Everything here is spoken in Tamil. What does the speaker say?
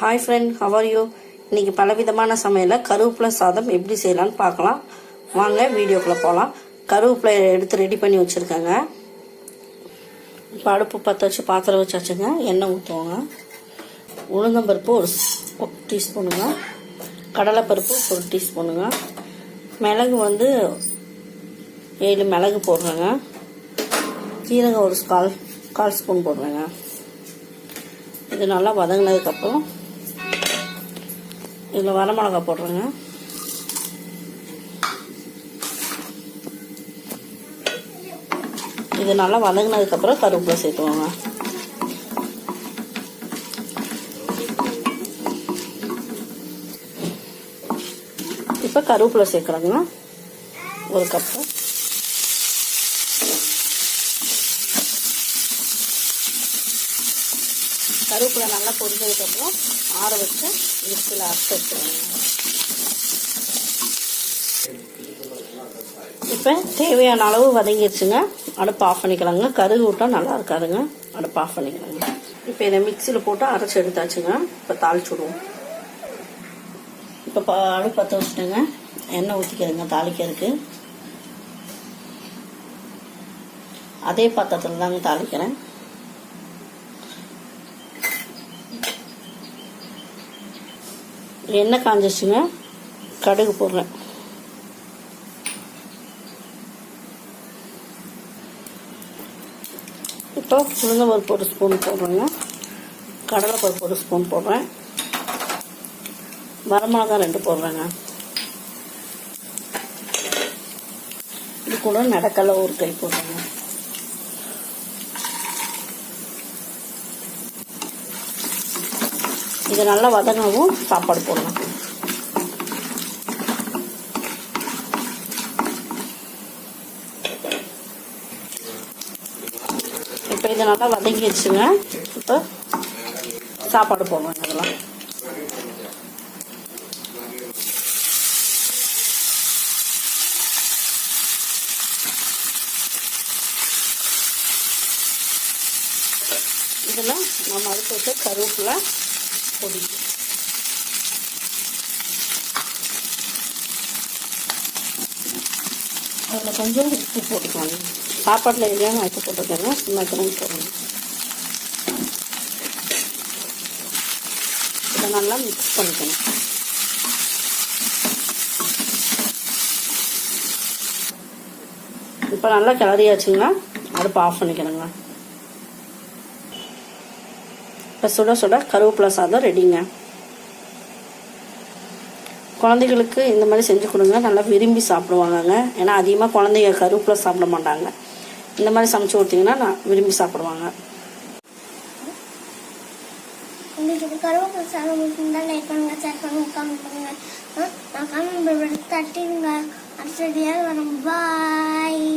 ஹாய் ஃப்ரெண்ட் ஹவர் யூ இன்னைக்கு பலவிதமான சமையலில் கருவேப்பிலை சாதம் எப்படி செய்யலான்னு பார்க்கலாம். வாங்க வீடியோக்குள்ளே போகலாம் கருவேப்பிலை எடுத்து ரெடி பண்ணி வச்சுருக்கேங்க. இப்போ அடுப்பு பற்ற வச்சு பாத்திரம் வச்சாச்சுங்க. எண்ணெய் ஊற்றுவோங்க உளுந்தம்பருப்பு ஒரு ஸ்- டீஸ்பூனுங்க. கடலைப்பருப்பு ஒரு டீஸ்பூனுங்க. மிளகு வந்து ஏழு மிளகு போடுறேங்க. சீரகம் ஒரு கால் கால் ஸ்பூன் போடுறேங்க. இது நல்லா வதங்கினதுக்கப்புறம் இதில் வரமிளகா போடுறேங்க இது நல்லா வதங்கினதுக்கப்புறம் கருவேப்பிலை சேர்த்துவோங்க இப்போ கருவேப்பிலை சேர்க்குறேங்க ஒரு கப்பு கருவேப்பிலை நல்லா பொரிஞ்சதுக்கப்புறம் ஆற வச்சு மிக்சியில் அரைச்சி எடுத்துருவாங்க இப்போ தேவையான அளவு வதங்கிடுச்சுங்க அடுப்பு ஆஃப் பண்ணிக்கலாங்க. கருகு விட்டால் நல்லா இருக்காதுங்க. அடுப்பு ஆஃப் பண்ணிக்கலாங்க. இப்போ இதை மிக்சியில் போட்டு அரைச்சி எடுத்தாச்சுங்க. இப்போ தாளிச்சு விடுவோம் இப்போ ப அடுப்பு பற்ற வச்சுட்டேங்க. எண்ணெய் ஊற்றிக்கிறேங்க தாளிக்கிறதுக்கு. அதே பாத்திரத்தில் தாங்க தாளிக்கிறேன். எண்ணெய் காஞ்சிச்சுங்க கடுகு போடுறேன். இப்போ உளுந்த பருப்பு ஒரு ஸ்பூன் போடுறேங்க. கடலை பருப்பு ஒரு ஸ்பூன் போடுறேன். வரமிளகா ரெண்டு போடுறேங்க. இது கூட நடக்கல ஒரு கை போடுறேங்க. இது நல்லா வதங்கவும் சாப்பாடு போடலாம் இப்போ இது நல்லா வதங்கிடுச்சுங்க இப்போ சாப்பாடு போடணும் இதெல்லாம். இதில் நம்ம அடுத்து கருவேப்பிலை. பொடி. அதில் கொஞ்சம் உப்பு போட்டுக்கோங்க. சாப்பாட்டில் எதுலையும் நான் உப்பு சின்ன சின்னக்கணும் போடணும் இதை நல்லா மிக்ஸ் பண்ணிக்கணும் இப்போ நல்லா கிளறியாச்சுங்கன்னா அடுப்பு ஆஃப் பண்ணிக்கணுங்க இப்போ சுட சுட கருவேப்பிலை சாதம் ரெடிங்க குழந்தைகளுக்கு இந்த மாதிரி செஞ்சு கொடுங்க. நல்லா விரும்பி சாப்பிடுவாங்கங்க. ஏன்னா அதிகமாக குழந்தைங்க கருவேப்பிலை சாப்பிட மாட்டாங்க. இந்த மாதிரி சமைச்சு கொடுத்தீங்கன்னா நான் விரும்பி சாப்பிடுவாங்க. உங்களுக்கு கருவேப்பிலை சாதம் பிடிச்சிருந்தா லைக் பண்ணுங்க ஷேர் பண்ணுங்க கமெண்ட் பண்ணுங்கள் நான் கமெண்ட் தட்டிடுங்க. அடுத்த வீடியோவில் வரும். பாய்